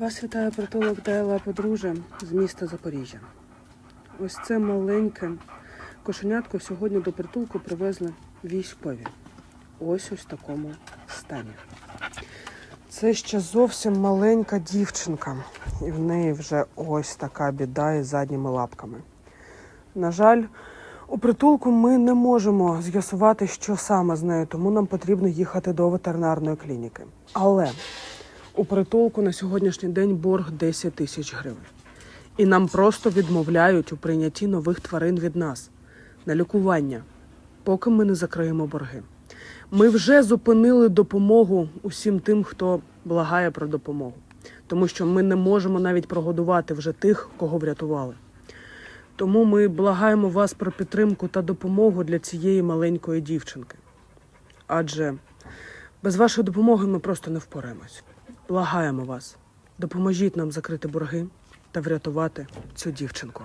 Вас вітає притулок Дайла Подружжя з міста Запоріжжя. Ось це маленьке кошенятко сьогодні до притулку привезли військові. Ось ось в такому стані. Це ще зовсім маленька дівчинка, і в неї вже ось така біда із задніми лапками. На жаль, у притулку ми не можемо з'ясувати, що саме з нею, тому нам потрібно їхати до ветеринарної клініки. Але у притулку на сьогоднішній день борг 10 тисяч гривень. І нам просто відмовляють у прийнятті нових тварин від нас на лікування, поки ми не закриємо борги. Ми вже зупинили допомогу усім тим, хто благає про допомогу, тому що ми не можемо навіть прогодувати вже тих, кого врятували. Тому ми благаємо вас про підтримку та допомогу для цієї маленької дівчинки. Адже без вашої допомоги ми просто не впораємось. Благаємо вас, допоможіть нам закрити борги та врятувати цю дівчинку.